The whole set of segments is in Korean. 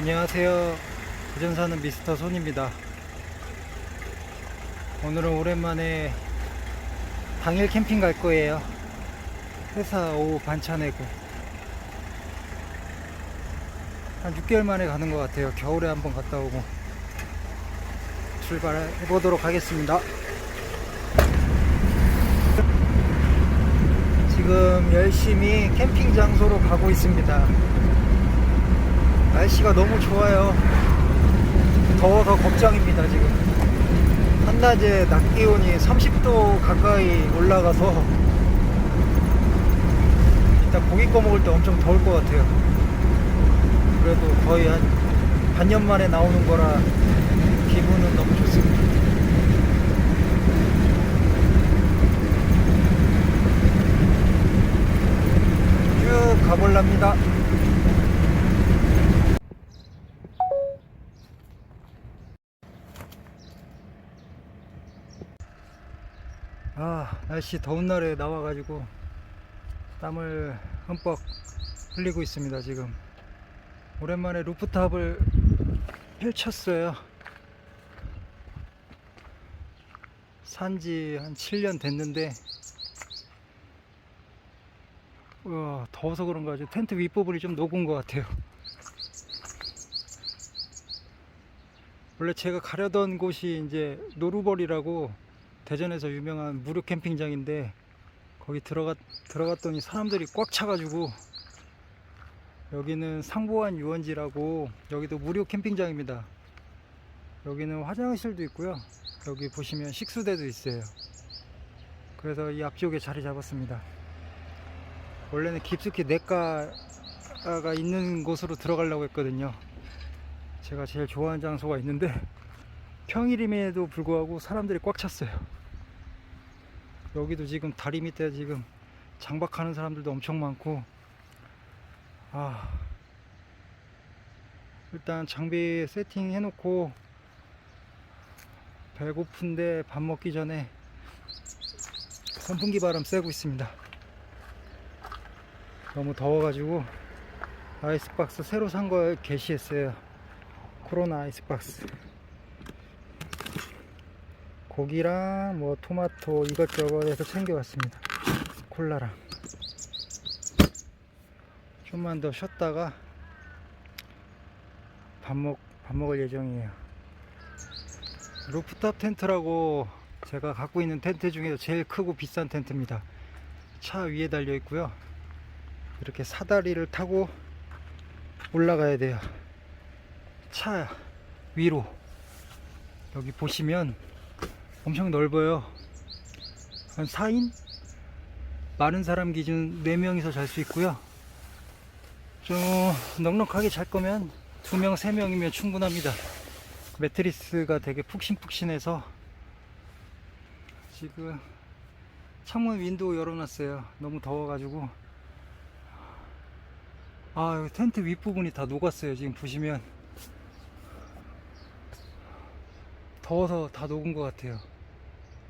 안녕하세요. 부전 사는 미스터 손입니다. 오늘은 오랜만에 당일 캠핑 갈 거예요. 회사 오후 반차 내고. 한 6개월 만에 가는 것 같아요. 겨울에 한번 갔다 오고. 출발해 보도록 하겠습니다. 지금 열심히 캠핑 장소로 가고 있습니다. 날씨가 너무 좋아요. 더워서 걱정입니다, 지금. 한낮에 낮 기온이 30도 가까이 올라가서 일단 고기 꺼 먹을 때 엄청 더울 것 같아요. 그래도 거의 한 반년 만에 나오는 거라 기분은 너무 좋습니다. 쭉 가볼랍니다. 아, 날씨 더운 날에 나와가지고 땀을 흠뻑 흘리고 있습니다, 지금. 오랜만에 루프탑을 펼쳤어요. 산지 한 7년 됐는데, 우와, 더워서 그런가 아주 텐트 윗부분이 좀 녹은 것 같아요. 원래 제가 가려던 곳이 이제 노루벌이라고 대전에서 유명한 무료 캠핑장인데 거기 들어가 들어갔더니 사람들이 꽉 차가지고 여기는 상보안 유원지라고 여기도 무료 캠핑장입니다. 여기는 화장실도 있고요. 여기 보시면 식수대도 있어요. 그래서 이 앞쪽에 자리 잡았습니다. 원래는 깊숙이 냇가가 있는 곳으로 들어가려고 했거든요. 제가 제일 좋아하는 장소가 있는데 평일임에도 불구하고 사람들이 꽉 찼어요. 여기도 지금 다리 밑에 지금 장박하는 사람들도 엄청 많고. 아 일단 장비 세팅 해놓고 배고픈데 밥 먹기 전에 선풍기 바람 쐬고 있습니다. 너무 더워가지고 아이스박스 새로 산거 게시했어요. 코로나 아이스박스 고기랑 뭐 토마토 이것저것 해서 챙겨왔습니다. 콜라랑. 좀만 더 쉬었다가 밥 먹, 밥 먹을 예정이에요. 루프탑 텐트라고 제가 갖고 있는 텐트 중에서 제일 크고 비싼 텐트입니다. 차 위에 달려 있고요. 이렇게 사다리를 타고 올라가야 돼요. 차 위로. 여기 보시면 엄청 넓어요. 한 4인? 마른 사람 기준 4명이서 잘 수 있고요. 좀 넉넉하게 잘 거면 2명, 3명이면 충분합니다. 매트리스가 되게 푹신푹신해서 지금 창문 윈도우 열어놨어요. 너무 더워가지고. 아, 텐트 윗부분이 다 녹았어요. 지금 보시면. 더워서 다 녹은 것 같아요.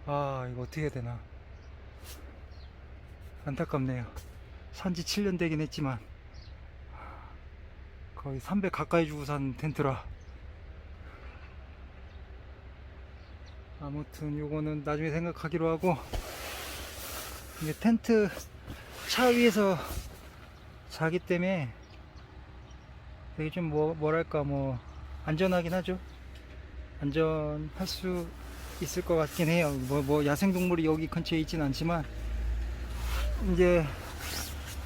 아, 이거 어떻게 해야 되나. 안타깝네요. 산지 7년 되긴 했지만, 거의 300 가까이 주고 산 텐트라. 아무튼 요거는 나중에 생각하기로 하고, 이게 텐트 차 위에서 자기 때문에 되게 좀 뭐, 뭐랄까, 뭐, 안전하긴 하죠. 안전할 수 있을 것 같긴 해요. 뭐, 뭐, 야생동물이 여기 근처에 있진 않지만, 이제,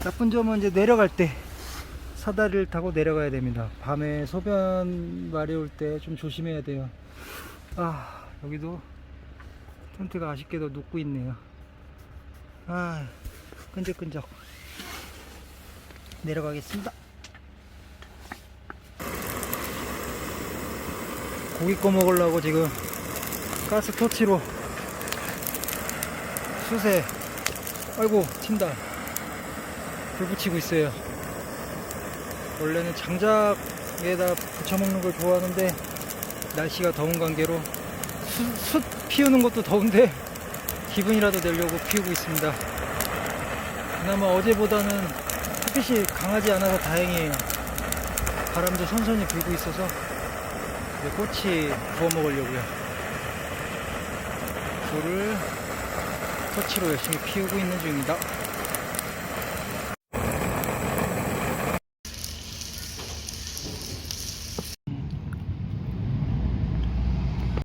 나쁜 점은 이제 내려갈 때, 사다리를 타고 내려가야 됩니다. 밤에 소변 마려울 때 좀 조심해야 돼요. 아, 여기도 텐트가 아쉽게도 눕고 있네요. 아, 끈적끈적. 내려가겠습니다. 고기 꺼 먹으려고 지금 가스 토치로 수세 아이고 튄다. 불 붙이고 있어요. 원래는 장작에다 붙여 먹는 걸 좋아하는데 날씨가 더운 관계로 수- 숯 피우는 것도 더운데 기분이라도 내려고 피우고 있습니다. 그나마 어제보다는 햇빛이 강하지 않아서 다행이에요. 바람도 선선히 불고 있어서 꼬치 구워 먹으려고요. 불을 터치로 열심히 피우고 있는 중입니다.